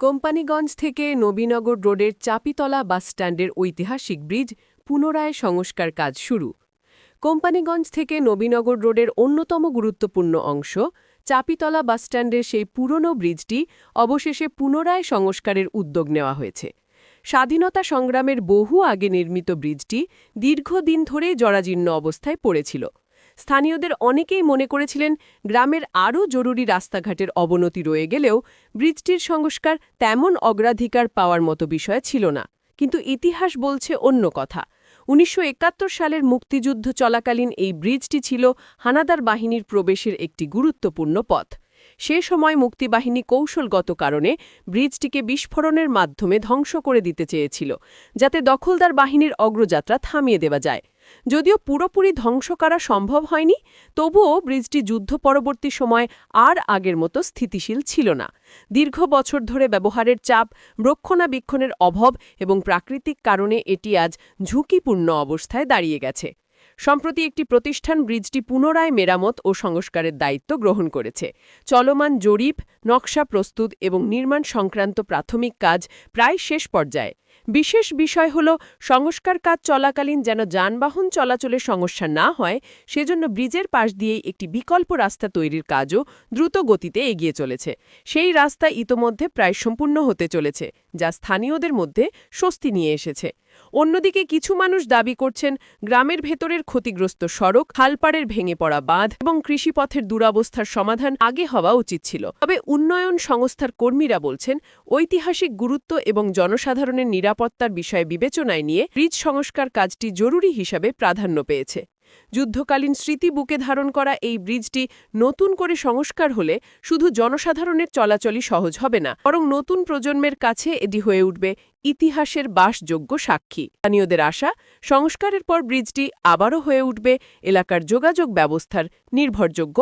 কোম্পানিগঞ্জ থেকে নবীনগর রোডের চাপিতলা বাসস্ট্যান্ডের ঐতিহাসিক ব্রিজ পুনরায় সংস্কার কাজ শুরু। কোম্পানিগঞ্জ থেকে নবীনগর রোডের অন্যতম গুরুত্বপূর্ণ অংশ, চাপিতলা বাসস্ট্যান্ডের সেই পুরনো ব্রিজটি অবশেষে পুনরায় সংস্কারের উদ্যোগ নেওয়া হয়েছে। স্বাধীনতা সংগ্রামের বহু আগে নির্মিত ব্রিজটি দীর্ঘদিন ধরেই জরাজীর্ণ অবস্থায় পড়েছিল। স্থানীয়দের অনেকেই মনে করেছিলেন গ্রামের আরও জরুরি রাস্তাঘাটের অবনতি রয়ে গেলেও ব্রিজটির সংস্কার তেমন অগ্রাধিকার পাওয়ার মতো বিষয় ছিল না। কিন্তু ইতিহাস বলছে অন্য কথা। উনিশশো একাত্তর সালের মুক্তিযুদ্ধ চলাকালীন এই ব্রিজটি ছিল হানাদার বাহিনীর প্রবেশের একটি গুরুত্বপূর্ণ পথ। সে সময় মুক্তিবাহিনী কৌশলগত কারণে ব্রিজটিকে বিস্ফোরণের মাধ্যমে ধ্বংস করে দিতে চেয়েছিল, যাতে দখলদার বাহিনীর অগ্রযাত্রা থামিয়ে দেওয়া যায়। যদিও পুরোপুরি ধ্বংস করা সম্ভব হয়নি, তবুও ব্রিজটি যুদ্ধ পরবর্তী সময় আর আগের মতো স্থিতিশীল ছিল না। দীর্ঘ বছর ধরে ব্যবহারের চাপ, রক্ষণাবেক্ষণের অভাব এবং প্রাকৃতিক কারণে এটি আজ ঝুঁকিপূর্ণ অবস্থায় দাঁড়িয়ে গেছে। সম্প্রতি একটি প্রতিষ্ঠান ব্রিজটি পুনরায় মেরামত ও সংস্কারের দায়িত্ব গ্রহণ করেছে। চলমান জরিপ, নকশা প্রস্তুত এবং নির্মাণ সংক্রান্ত প্রাথমিক কাজ প্রায় শেষ পর্যায়ে। বিশেষ বিষয় হল, সংস্কার কাজ চলাকালীন যেন যানবাহন চলাচলের সমস্যা না হয়, সেজন্য ব্রিজের পাশ দিয়েই একটি বিকল্প রাস্তা তৈরির কাজও দ্রুত গতিতে এগিয়ে চলেছে। সেই রাস্তা ইতোমধ্যে প্রায় সম্পূর্ণ হতে চলেছে, যা স্থানীয়দের মধ্যে স্বস্তি নিয়ে এসেছে। অন্যদিকে কিছু মানুষ দাবি করছেন গ্রামের ভেতরের ক্ষতিগ্রস্ত সড়ক, খালপাড়ের ভেঙে পড়া বাঁধ এবং কৃষিপথের দুরাবস্থার সমাধান আগে হওয়া উচিত ছিল। তবে উন্নয়ন সংস্থার কর্মীরা বলছেন, ঐতিহাসিক গুরুত্ব এবং জনসাধারণের নিরাপত্তার বিষয়ে বিবেচনায় নিয়ে ব্রিজ সংস্কার কাজটি জরুরি হিসাবে প্রাধান্য পেয়েছে। যুদ্ধকালীন স্মৃতি বুকে ধারণ করা এই ব্রিজটি নতুন করে সংস্কার হলে শুধু জনসাধারণের চলাচলই সহজ হবে না, বরং নতুন প্রজন্মের কাছে এটি হয়ে উঠবে ইতিহাসের বাসযোগ্য সাক্ষী। স্থানীয়দের আশা, সংস্কারের পর ব্রিজটি আবারও হয়ে উঠবে এলাকার যোগাযোগ ব্যবস্থার নির্ভরযোগ্য